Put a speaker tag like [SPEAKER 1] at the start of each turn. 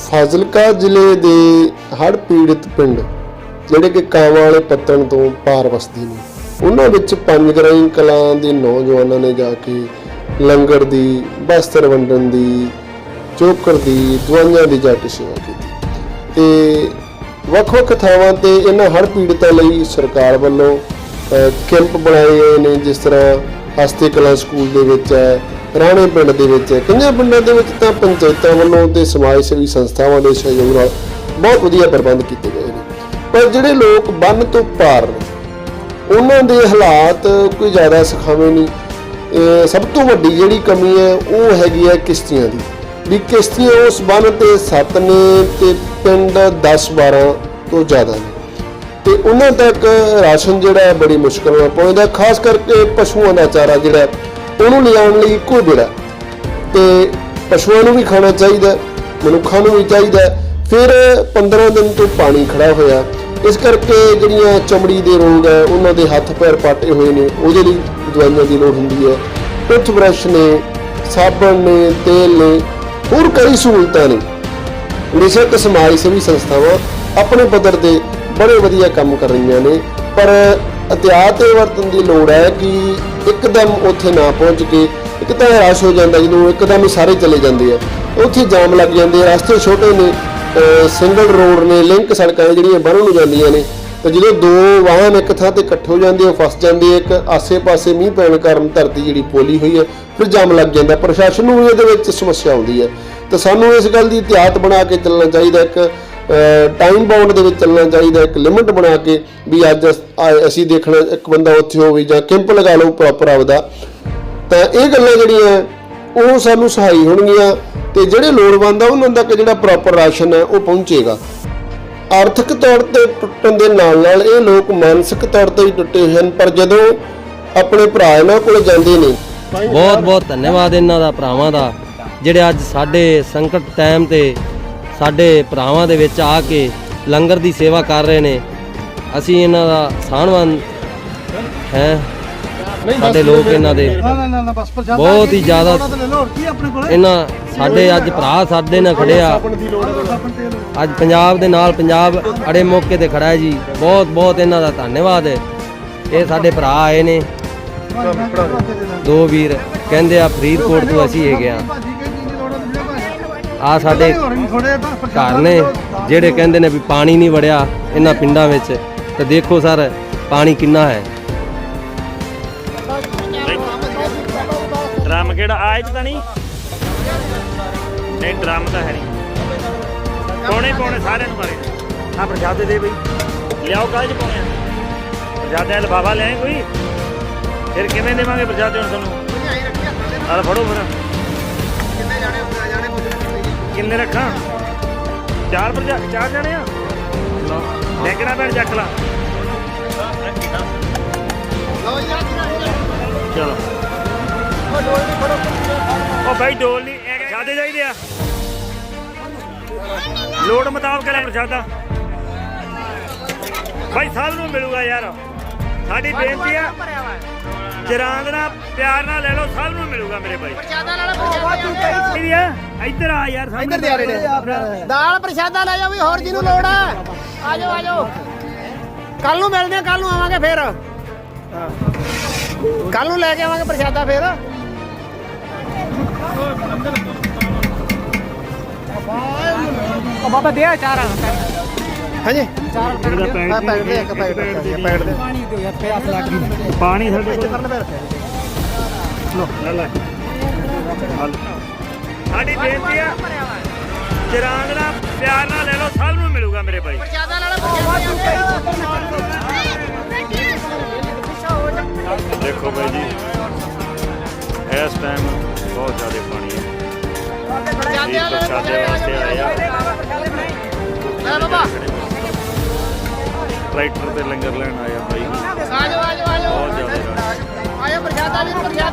[SPEAKER 1] ਫਾਜ਼ਿਲਕਾ ਜ਼ਿਲ੍ਹੇ ਦੇ ਹੜ੍ਹ ਪੀੜਿਤ ਪਿੰਡ, ਜਿਹੜੇ ਕਿ ਕਾਵਾਂ ਵਾਲੇ ਪੱਤਣ ਤੋਂ ਪਾਰ ਵਸਦੇ ਨੇ, ਉਹਨਾਂ ਵਿੱਚ ਪੰਜ ਗਰਾਈ ਕਲਾਂ ਦੇ ਨੌਜਵਾਨਾਂ ਨੇ ਜਾ ਕੇ ਲੰਗਰ ਦੀ ਬਸਤਰ ਵੰਡਣ ਦੀ, ਚੋਕਰ ਦੀ, ਦਵਾਈਆਂ ਦੀ ਜਾ ਕੇ ਸੇਵਾ ਕੀਤੀ। ਤੇ ਵੱਖ-ਵੱਖ ਥਾਵਾਂ ਤੇ ਇਹਨਾਂ ਹੜ੍ਹ ਪੀੜਤਾਂ ਲਈ ਸਰਕਾਰ ਵੱਲੋਂ ਕੈਂਪ ਬਣਾਏ ਗਏ ਨੇ, ਜਿਸ ਤਰ੍ਹਾਂ ਹਸਤੇ ਕਲਾ ਸਕੂਲ ਦੇ ਵਿੱਚ ਹੈ ਰਾਣੇ ਪਿੰਡ ਦੇ ਵਿੱਚ ਹੈ ਕਈਆਂ ਪਿੰਡਾਂ ਦੇ ਵਿੱਚ ਤਾਂ ਪੰਚਾਇਤਾਂ ਵੱਲੋਂ ਤੇ ਸਮਾਜ ਸੇਵੀ ਸੰਸਥਾਵਾਂ ਦੇ ਸਹਿਯੋਗ ਨਾਲ ਬਹੁਤ ਵਧੀਆ ਪ੍ਰਬੰਧ ਕੀਤੇ ਗਏ ਨੇ। ਪਰ ਜਿਹੜੇ ਲੋਕ ਬੰਨ ਤੋਂ ਪਾਰ ਨੇ, ਉਹਨਾਂ ਦੇ ਹਾਲਾਤ ਕੋਈ ਜ਼ਿਆਦਾ ਸੁਖਾਵੇਂ ਨਹੀਂ। ਸਭ ਤੋਂ ਵੱਡੀ ਜਿਹੜੀ ਕਮੀ ਹੈ, ਉਹ ਹੈਗੀ ਹੈ ਕਿਸ਼ਤੀਆਂ ਦੀ। ਵੀ ਕਿਸ਼ਤੀਆਂ ਉਸ ਬੰਨ ਤੇ ਸੱਤ ਨੇ ਤੇ ਪਿੰਡ 10 12 ਤੋਂ ਜ਼ਿਆਦਾ ਨੇ। ਤੇ ਉਹਨਾਂ ਤੱਕ ਰਾਸ਼ਨ ਜਿਹੜਾ ਬੜੀ ਮੁਸ਼ਕਲ ਨਾਲ ਪਹੁੰਚਦਾ ਖਾਸ ਕਰਕੇ ਪਸ਼ੂਆਂ ਦਾ ਚਾਰਾ ਜਿਹੜਾ ਉਹਨੂੰ ਲਿਆਉਣ ਲਈ ਇੱਕੋ ਜਿਹੜਾ ਤੇ ਪਸ਼ੂਆਂ ਨੂੰ ਵੀ ਖਾਣਾ ਚਾਹੀਦਾ ਮਨੁੱਖਾਂ ਨੂੰ ਵੀ ਚਾਹੀਦਾ ਫਿਰ 15 ਦਿਨ ਤੋਂ ਪਾਣੀ ਖੜਾ ਹੋਇਆ ਇਸ ਕਰਕੇ ਜਿਹੜੀਆਂ ਚਮੜੀ ਦੇ ਰੋਗ ਹੈ, ਉਹਨਾਂ ਦੇ ਹੱਥ ਪੈਰ ਪਾਟੇ ਹੋਏ ਨੇ, ਉਹਦੇ ਲਈ ਦਵਾਈਆਂ ਦੀ ਲੋੜ ਹੁੰਦੀ ਹੈ। ਟੁੱਥ ਬ੍ਰਸ਼ ਨੇ, ਸਾਬਣ ਨੇ, ਤੇਲ ਨੇ, ਹੋਰ ਕਈ ਸਹੂਲਤਾਂ ਨੇ। ਬੇਸ਼ੱਕ ਸਮਾਜ ਸੇਵੀ ਸੰਸਥਾਵਾਂ ਆਪਣੇ ਪੱਧਰ ਤੇ ਬੜੇ ਵਧੀਆ ਕੰਮ ਕਰ ਰਹੀਆਂ ਨੇ। ਪਰ ਅਤਿਆਤ ਤੇ ਵਰਤਨ ਦੀ ਲੋੜ ਹੈ ਕਿ ਇੱਕਦਮ ਉੱਥੇ ਨਾ ਪਹੁੰਚ ਕੇ ਇੱਕ ਤਾਂ ਰਸ਼ ਹੋ ਜਾਂਦਾ ਜਦੋਂ ਇੱਕਦਮ ਹੀ ਸਾਰੇ ਚਲੇ ਜਾਂਦੇ ਆ। ਉੱਥੇ ਜਾਮ ਲੱਗ ਜਾਂਦੇ ਆ, ਰਸਤੇ ਛੋਟੇ ਨੇ ਸਿੰਗਲ ਰੋਡ ਨੇ ਲਿੰਕ ਸੜਕਾਂ ਨੇ ਜਿਹੜੀਆਂ ਬਾਹਰੋਂ ਨੂੰ ਜਾਂਦੀਆਂ ਨੇ। ਤੇ ਜਦੋਂ ਦੋ ਵਾਹਨ ਇੱਕ ਥਾਂ ਤੇ ਇਕੱਠੇ ਹੋ ਜਾਂਦੇ ਆ ਫਸ ਜਾਂਦੇ ਇੱਕ ਆਸੇ-ਪਾਸੇ ਮੀਂਹ ਪੈਣ ਕਾਰਨ ਧਰਤੀ ਜਿਹੜੀ ਪੋਲੀ ਹੋਈ ਹੈ ਫਿਰ ਜਾਮ ਲੱਗ ਜਾਂਦਾ। ਪ੍ਰਸ਼ਾਸਨ ਨੂੰ ਵੀ ਇਹਦੇ ਵਿੱਚ ਸਮੱਸਿਆ ਆਉਂਦੀ ਹੈ ਤਾਂ ਸਾਨੂੰ ਇਸ ਗੱਲ ਦੀ ਇਤਿਆਤ ਬਣਾ ਕੇ ਚੱਲਣਾ ਚਾਹੀਦਾ ਇੱਕ ਟਾਈਮ ਬਾਉਂਡ ਦੇ ਵਿੱਚ ਚੱਲਣਾ ਚਾਹੀਦਾ, ਇੱਕ ਲਿਮਿਟ ਬਣਾ ਕੇ ਵੀ ਅੱਜ ਅਸੀਂ ਦੇਖਣਾ ਇੱਕ ਬੰਦਾ ਉੱਥੇ ਹੋਵੇ ਜਾਂ ਕੈਂਪ ਲਗਾ ਲਓ ਪ੍ਰੋਪਰ ਆਪਦਾ। ਤਾਂ ਇਹ ਗੱਲਾਂ ਜਿਹੜੀਆਂ ਉਹ ਸਾਨੂੰ ਸਹਾਈ ਹੋਣਗੀਆਂ ਤੇ ਜਿਹੜੇ ਲੋੜਵੰਦ ਆ, ਉਹਨਾਂ ਤੱਕ ਜਿਹੜਾ ਪ੍ਰੋਪਰ ਰਾਸ਼ਨ ਹੈ, ਉਹ ਪਹੁੰਚੇਗਾ। ਆਰਥਿਕ ਤੌਰ ਤੇ ਟੁੱਟਣ ਦੇ ਨਾਲ ਨਾਲ ਇਹ ਲੋਕ ਮਾਨਸਿਕ ਤੌਰ ਤੇ ਵੀ ਟੁੱਟੇ ਹੋਏ ਹਨ, ਪਰ ਜਦੋਂ ਆਪਣੇ ਭਰਾ ਇਹਨਾਂ ਕੋਲ ਜਾਂਦੇ ਨੇ
[SPEAKER 2] ਬਹੁਤ ਬਹੁਤ ਧੰਨਵਾਦ ਇਹਨਾਂ ਦਾ, ਭਰਾਵਾਂ ਦਾ, ਜਿਹੜੇ ਅੱਜ ਸਾਡੇ ਸੰਕਟ ਟਾਈਮ ਤੇ ਸਾਡੇ ਭਰਾਵਾਂ ਦੇ ਵਿੱਚ ਆ ਕੇ ਲੰਗਰ ਦੀ ਸੇਵਾ ਕਰ ਰਹੇ ਨੇ। ਅਸੀਂ ਇਹਨਾਂ ਦਾ ਸਾਨਵਾਨ ਹੈ। ਸਾਡੇ ਲੋਕ ਇਹਨਾਂ ਦੇ ਬਹੁਤ ਹੀ ਜ਼ਿਆਦਾ
[SPEAKER 3] ਲੈ ਲਓ ਹੋਰ ਕੀ ਆਪਣੇ ਕੋਲ?
[SPEAKER 2] ਇਹਨਾਂ ਸਾਡੇ ਅੱਜ ਭਰਾ ਸਾਡੇ ਨਾਲ ਖੜਿਆ। ਅੱਜ ਪੰਜਾਬ ਦੇ ਨਾਲ ਪੰਜਾਬ ਅੜੇ ਮੌਕੇ ਤੇ ਖੜਾ ਹੈ ਜੀ। ਬਹੁਤ ਬਹੁਤ ਇਹਨਾਂ ਦਾ ਧੰਨਵਾਦ ਹੈ। ਇਹ ਸਾਡੇ ਭਰਾ ਆਏ ਨੇ। ਦੋ ਵੀਰ ਕਹਿੰਦੇ ਆ ਫਰੀਦਕੋਟ ਤੋਂ ਅਸੀਂ ਹੈਗੇ ਆ। ਆ ਸਾਡੇ ਘਰ ਨੇ ਜਿਹੜੇ ਕਹਿੰਦੇ ਨੇ ਵੀ ਪਾਣੀ ਨਹੀਂ ਵੜਿਆ ਇਹਨਾਂ ਪਿੰਡਾਂ ਵਿੱਚ ਤੇ ਦੇਖੋ ਸਰ ਪਾਣੀ ਕਿੰਨਾ ਹੈ।
[SPEAKER 4] ਡਰਮ ਕਿਹੜਾ? ਚ ਤਾਂ ਨਹੀਂ? ਨਹੀਂ ਡਰਮ ਤਾਂ ਹੈ ਨਹੀਂ। ਪੌਣੇ ਪੌਣੇ ਸਾਰਿਆਂ ਨੂੰ ਮਾਰੇ। ਆ ਪ੍ਰਸ਼ਾਦੇ ਦੇ ਬਈ। ਲਿਆਓ ਕਾਹਦੇ ਚ ਪਾਉਣੇ ਆ? ਪ੍ਰਸ਼ਾਦੇ ਦਾ ਲਫਾਫਾ ਲੈ ਕੋਈ? ਫਿਰ ਕਿਵੇਂ ਦੇਵਾਂਗੇ ਪ੍ਰਸ਼ਾਦੇ ਹੁਣ ਤੁਹਾਨੂੰ? ਆਹ ਫੜੋ ਫਿਰ। ਕਿੰਨੇ ਰੱਖਾਂ? ਚਾਰ ਪ੍ਰਜਾ ਚਾਰ ਜਾਣੇ ਆ? ਲੈ ਬੈਠ ਚੱਕ ਲਾ। ਚਲੋ। ਉਹ ਬਾਈ ਡੋਲ ਨਹੀਂ ਪ੍ਰਸ਼ਾਦੇ ਚਾਹੀਦੇ ਆ। ਲੋੜ ਮੁਤਾਬਕ ਲੈ ਪ੍ਰਸ਼ਾਦਾ। ਬਾਈ ਸਭ ਨੂੰ ਮਿਲੂਗਾ ਯਾਰ। ਸਾਡੀ ਬੇਨਤੀ ਆ ਚਰਾਂਦਨਾ ਪਿਆਰ ਨਾਲ ਲੈ ਲਓ ਸਭ ਨੂੰ ਮਿਲੂਗਾ ਮੇਰੇ ਬਾਈ ਪ੍ਰਸ਼ਾਦਾ ਆ ਇੱਧਰ ਆ ਯਾਰ ਇੱਧਰ ਦੇ ਆ ਰਹੇ
[SPEAKER 5] ਦਾਲ ਪ੍ਰਸ਼ਾਦਾ ਲੈ ਜਾਓ ਵੀ ਹੋਰ ਜਿਹਨੂੰ ਲੋੜ ਆ। ਆ ਜਾਓ ਆ ਜਾਓ ਕੱਲ ਨੂੰ ਮਿਲਦੇ ਆ ਕੱਲ ਨੂੰ ਆਵਾਂਗੇ ਫੇਰ। ਕੱਲ ਨੂੰ ਲੈ ਕੇ ਆਵਾਂਗੇ ਪ੍ਰਸ਼ਾਦਾ ਫੇਰ। ਬਾਬਾ ਦੇ ਆ ਚਾਰ। ਹਾਂਜੀ। ਚਾਰ
[SPEAKER 4] ਇਹਦਾ ਪੈਕਟ
[SPEAKER 5] ਆ ਪੈਕਟ ਦੇ। ਇੱਕ ਪੈਕਟ ਦੇ ਪੈਕਟ ਦੇ।
[SPEAKER 3] ਪਾਣੀ ਦਿਓ ਯਾਰ ਪਿਆਸ ਲੱਗ ਗਈ
[SPEAKER 4] ਪਾਣੀ ਸਾਡੇ ਕੋਲ।
[SPEAKER 5] ਕਰਨ ਫੇਰ
[SPEAKER 4] ਲੈ ਲੈ। ਸਾਡੀ ਬੇਨਤੀ ਆ। ਚਰਾਂਦਨਾ ਪਿਆਰ ਨਾਲ ਲੈ ਲਓ ਸਭ ਨੂੰ ਮਿਲੂਗਾ ਮੇਰੇ ਬਾਈ
[SPEAKER 5] ਪ੍ਰਸ਼ਾਦਾ ਲੈ
[SPEAKER 4] ਦੇਖੋ ਬਾਈ ਜੀ ਇਸ ਟਾਈਮ ਬਹੁਤ ਜ਼ਿਆਦਾ ਪਾਣੀ ਹੈ।
[SPEAKER 5] ਪ੍ਰਸ਼ਾਦੇ
[SPEAKER 4] ਵਾਸਤੇ ਆਏ ਆ।
[SPEAKER 5] ਲੈ ਬਾਬਾ
[SPEAKER 4] ਟਰੈਕਟਰ ਤੇ ਲੰਗਰ ਲੈਣ ਆਏ ਆ ਬਾਈ।
[SPEAKER 5] ਆ ਜਾਓ ਆ ਜਾਓ ਆ ਜਾਓ
[SPEAKER 4] ਬਹੁਤ ਜ਼ਿਆਦਾ।
[SPEAKER 5] ਆਇਆ ਪ੍ਰਸ਼ਾਦਾ ਵੀ ਪ੍ਰਸ਼ਾਦਾ